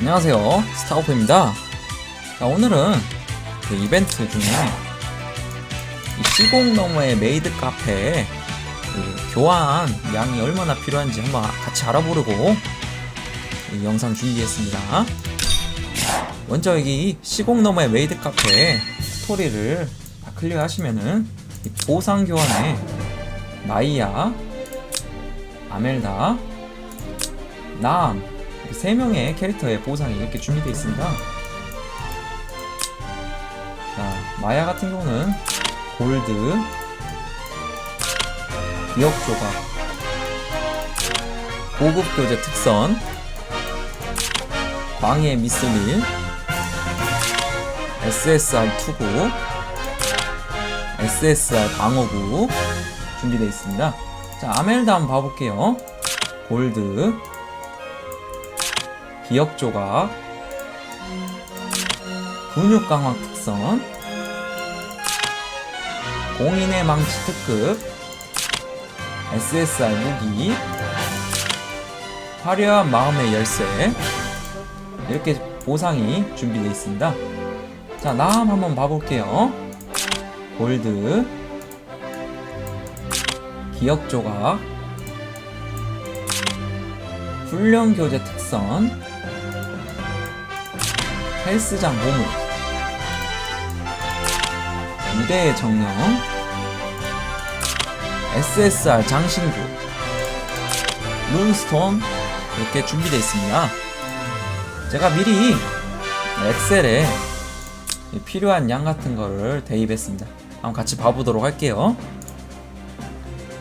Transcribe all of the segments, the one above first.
안녕하세요. 스타오프입니다. 자 오늘은 그 이벤트 중에 이 시공 너머의 메이드 카페 그 교환 양이 얼마나 필요한지 한번 같이 알아보려고 이 영상 준비했습니다. 먼저 여기 시공 너머의 메이드 카페 스토리를 다 클릭하시면은 이 보상 교환에 마이야 아멜다 남, 이렇게 세 명의 캐릭터의 보상이 이렇게 준비되어 있습니다. 자, 마야 같은 경우는 골드, 기억 조각, 고급 교재 특선, 광의 미스밀, SSR 투구, SSR 방어구 준비되어 있습니다. 자, 아멜다 한번 봐볼게요. 골드, 기억 조각, 근육 강화 특선, 공인의 망치 특급, SSR 무기, 화려한 마음의 열쇠, 이렇게 보상이 준비되어 있습니다. 자, 다음 한번 봐볼게요. 골드, 기억 조각, 훈련 교재 특선, 헬스장 보물 무대의 정령. SSR 장신구. 룬스톤 이렇게 준비되어 있습니다. 제가 미리 엑셀에 필요한 양 같은 거를 대입했습니다. 한번 같이 봐보도록 할게요.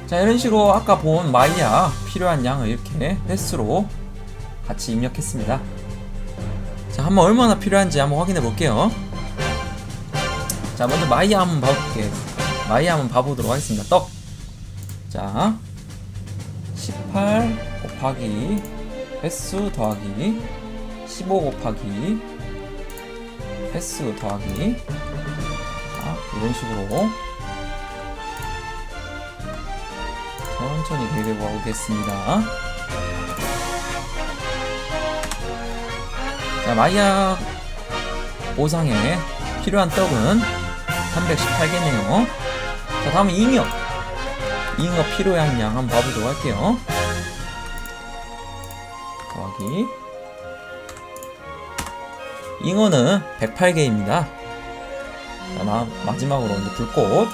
자 이런 식으로 아까 본 마이야 필요한 양을 이렇게 횟수로 같이 입력했습니다 자, 한번 얼마나 필요한지 한번 확인해 볼게요. 자, 먼저 마이야 한번 봐볼게. 마이야 한번 봐보도록 하겠습니다. 떡. 자, 18 곱하기 횟수 더하기 15 곱하기 횟수 더하기 자, 이런 식으로 천천히 대입해 보겠습니다. 자, 마이야 보상에 필요한 떡은 318개네요. 자, 다음은 잉여. 잉여 필요한 양 한번 봐보도록 할게요. 더하기. 잉어는 108개입니다. 자, 나, 마지막으로 이제 불꽃.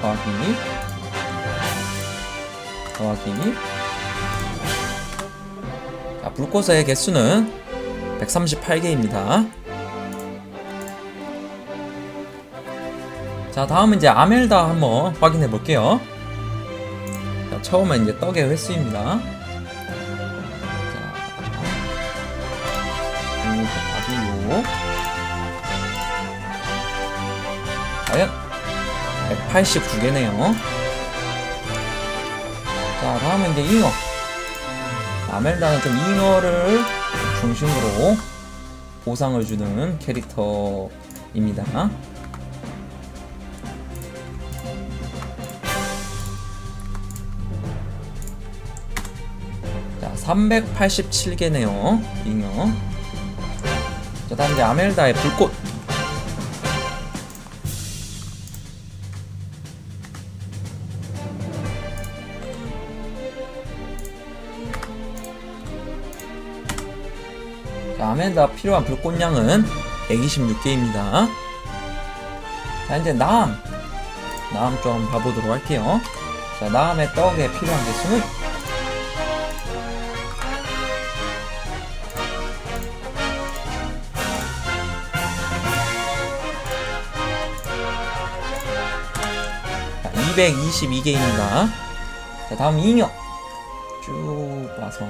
더하기. 더하기 자, 불꽃의 개수는 138개입니다. 자 다음은 이제 아멜다 한번 확인해 볼게요. 자 처음에 이제 떡의 횟수입니다. 자, 6 곱하기 6 과연 189개네요 자, 다음은 이제 잉어. 아멜다는 좀 잉어를 중심으로 보상을 주는 캐릭터입니다. 자, 387개네요. 잉어. 자, 다음 이제 아멜다의 불꽃. 자, 아멜다 필요한 불꽃량은 126개입니다. 자, 이제 남. 남 좀 봐보도록 할게요. 자, 남의 떡에 필요한 개수는 자, 222개입니다. 자, 다음 잉여. 쭉 와서.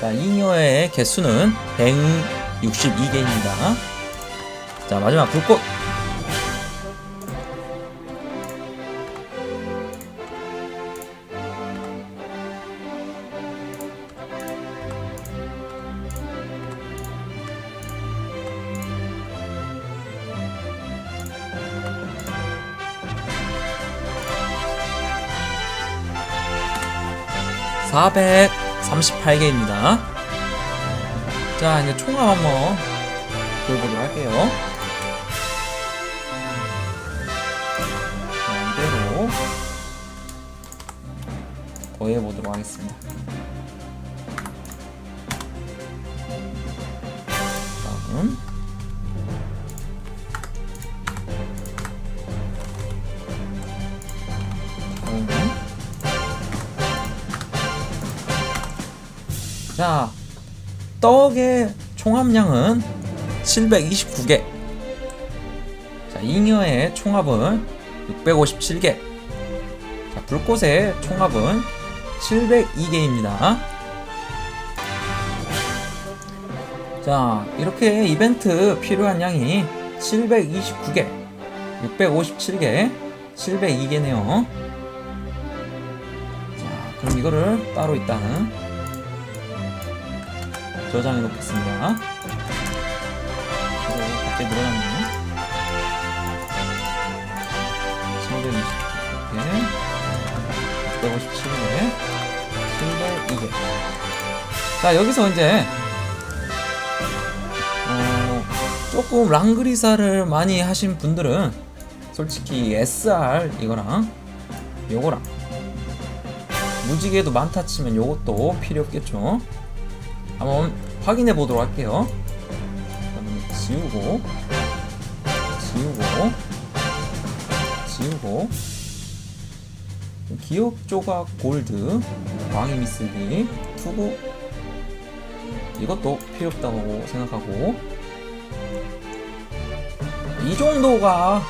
자, 잉여의 개수는 162개입니다. 자, 마지막 불꽃! 사백. 438개입니다. 자, 이제 총합 한번 보여보도록 할게요. 자, 이대로 더해보도록 하겠습니다. 자, 떡의 총합량은 729개. 자, 잉여의 총합은 657개. 자, 불꽃의 총합은 702개입니다. 자, 이렇게 이벤트 필요한 양이 729개, 657개, 702개네요. 자, 그럼 이거를 따로 일단은 저장해 놓겠습니다. 이거 갑자기 늘어났네. 729개, 657개, 702개. 자, 여기서 이제 어, 조금 랑그리사를 많이 하신 분들은 솔직히 SR 이거랑 요거랑 무지개도 많다 치면 요것도 필요 없겠죠. 한번 확인해 보도록 할게요. 지우고, 지우고, 지우고, 기억 조각 골드, 광희 미쓰기, 투구, 이것도 필요 없다고 생각하고, 이 정도가,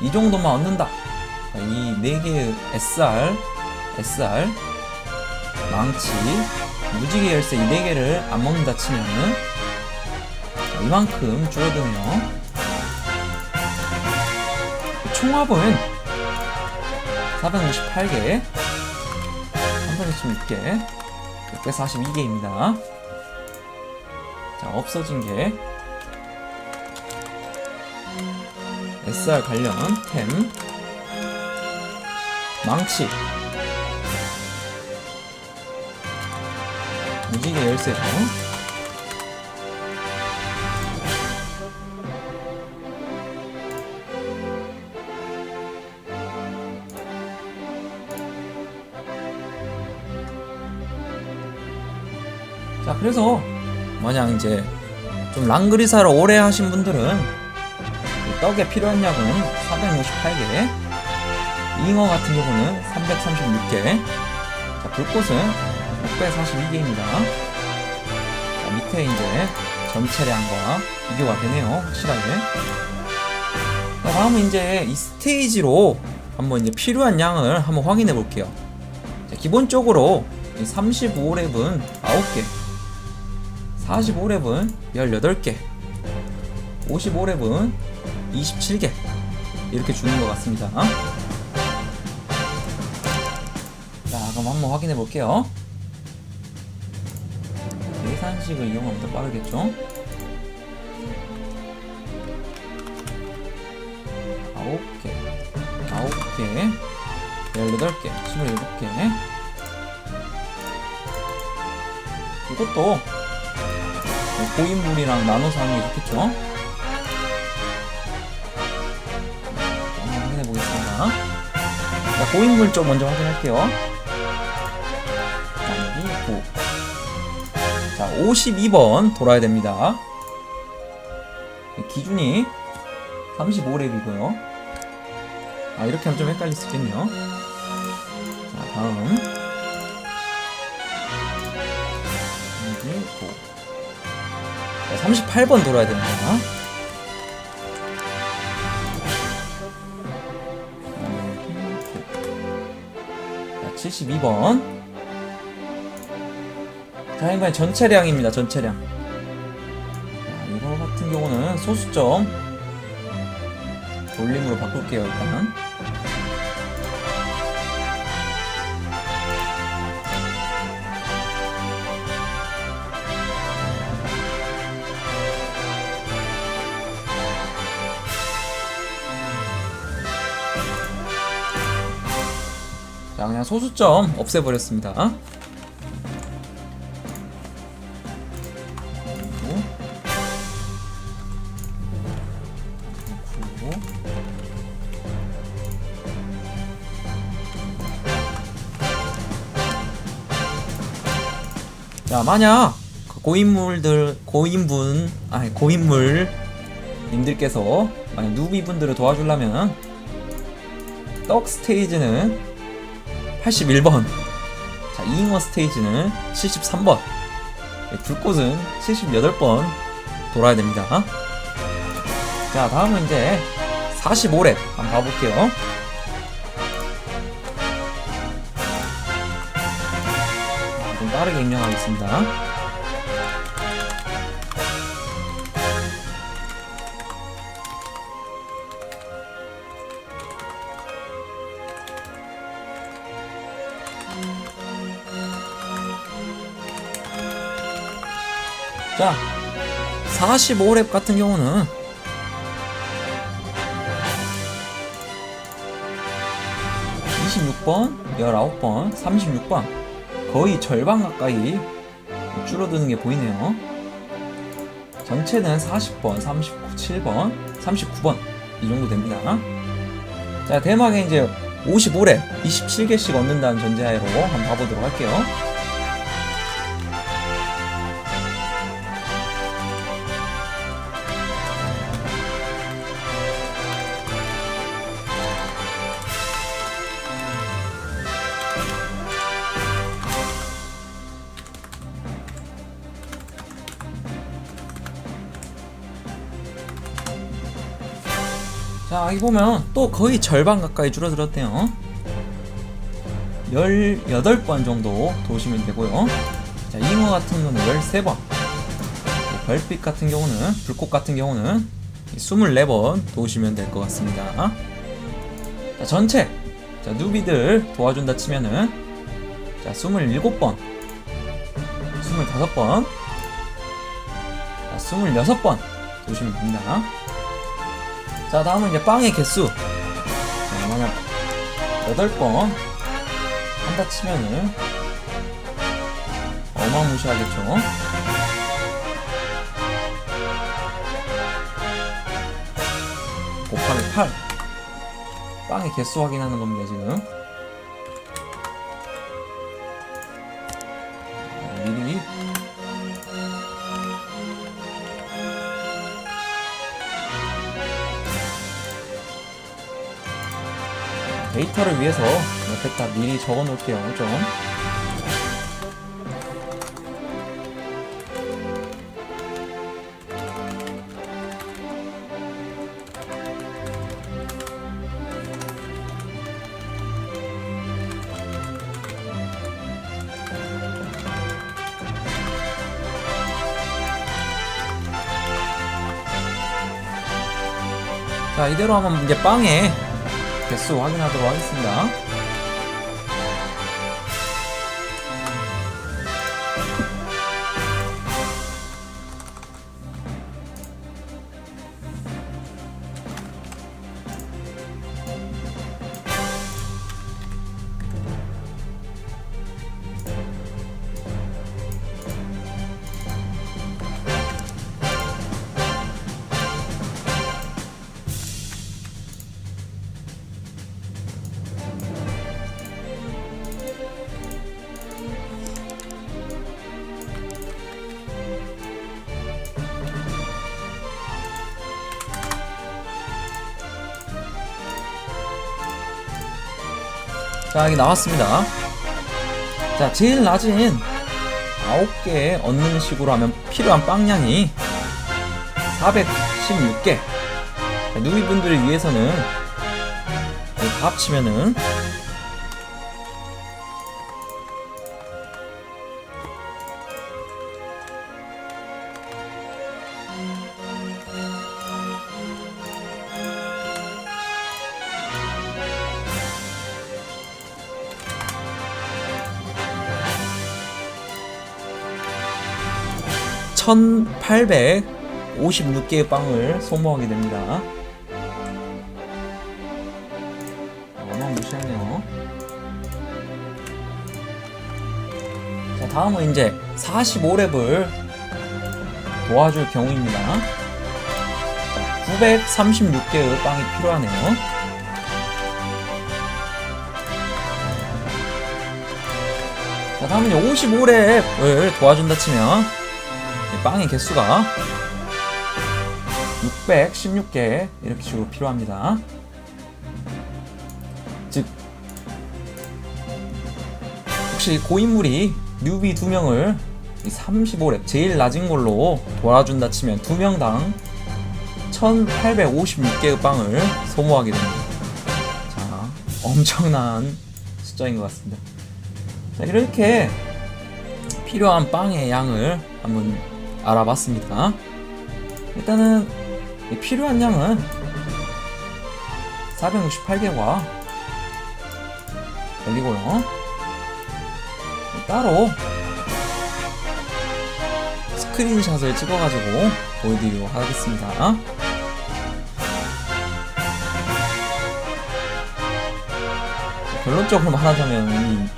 이 정도만 얻는다. 이네 개의 SR, SR, 망치, 무지개 열쇠 이네 개를 안 먹는다 치면은 이만큼 줄어드네요. 총합은 458개, 316개, 642개입니다. 자, 없어진 게 SR 관련 템, 망치, 무지개 열쇠죠. 자, 그래서 만약 이제 좀 랑그리사를 오래 하신 분들은 이 떡에 필요한 약은 458개, 잉어 같은 경우는 336개, 자, 불꽃은 642개입니다. 자, 밑에 이제 전체량과 비교가 되네요. 확실하게. 자, 다음은 이제 이 스테이지로 한번 이제 필요한 양을 한번 확인해 볼게요. 자, 기본적으로 35랩은 9개, 45랩은 18개, 55랩은 27개 이렇게 주는 것 같습니다. 자, 그럼 한번 확인해 볼게요. 계산식을 이용하면 더 빠르겠죠? 아홉 개, 아홉 개, 열여덟 개, 스물일곱 개. 이것도 뭐 고인물이랑 나눠서 하는 게 좋겠죠? 한번 확인해 보겠습니다. 자, 고인물 쪽 먼저 확인할게요. 52번 돌아야 됩니다. 기준이 35랩이고요. 아, 이렇게 하면 좀 헷갈릴 수 있겠네요. 자, 다음. 나누기 9. 자, 38번 돌아야 됩니다. 자, 72번. 자, 이번엔 전체량입니다. 전체량. 자, 이거 같은 경우는 소수점 돌림으로 바꿀게요. 일단. 자, 그냥 소수점 없애버렸습니다. 자, 만약 그 고인물들, 고인분, 아니, 고인물 님들께서 만약 누비 분들을 도와주려면 떡 스테이지는 81번 자, 잉어 스테이지는 73번 불꽃은 78번 돌아야 됩니다. 자 다음은 이제 45렙 한번 봐볼게요 입력하겠습니다. 자 45렙 같은 경우는 (26번) (19번) (36번) 거의 절반 가까이 줄어드는 게 보이네요. 전체는 (40번) (37번) (39번) 이 정도 됩니다. 자 대망의 이제 55렙 27개씩 얻는다는 전제하에로 한번 봐보도록 할게요 자, 여기 보면 또 거의 절반 가까이 줄어들었대요. 18번 정도 도시면 되고요. 자, 잉어 같은 경우는 13번. 별빛 같은 경우는, 불꽃 같은 경우는 24번 도우시면 될 것 같습니다. 자, 전체. 자, 누비들 도와준다 치면은, 자, 27번. 25번. 자, 26번 도우시면 됩니다. 자 다음은 이제 빵의 개수. 자 만약 8번 한다 치면은 어마무시하겠죠 곱하기 8 빵의 개수 확인하는 겁니다 지금 데이터를 위해서 옆에다 미리 적어 놓을게요. 좀. 자 이대로 하면 이제 빵에 개수 확인하도록 하겠습니다. 자, 여기 나왔습니다. 자, 제일 낮은 9개 얻는 식으로 하면 필요한 빵량이 416개. 누이분들을 위해서는 합치면은 (1856개의) 빵을 소모하게 됩니다. 다음은 이제 45렙을 도와줄 경우입니다. 자, 936개의 빵이 필요하네요. 자, 다음은 55랩을 도와준다 치면 이 빵의 개수가 616개 이렇게 식으로 필요합니다. 즉 혹시 고인물이 뉴비 두 명을 35랩 제일 낮은 걸로 도와준다 치면 두 명당 1856개의 빵을 소모하게 됩니다. 자, 엄청난 숫자인 것 같습니다. 자, 이렇게 필요한 빵의 양을 한번 알아봤습니다. 일단은 이 필요한 양은 468개와 걸리고요. 따로 스크린샷을 찍어가지고 보여드리도록 하겠습니다. 결론적으로 말하자면 이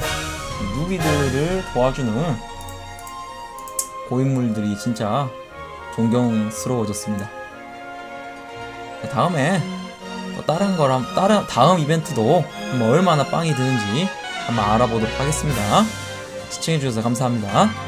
누비들을 도와주는 고인물들이 진짜 존경스러워졌습니다. 다음에 또 다른 거랑 다른 다음 이벤트도 얼마나 빵이 드는지 한번 알아보도록 하겠습니다. 시청해주셔서 감사합니다.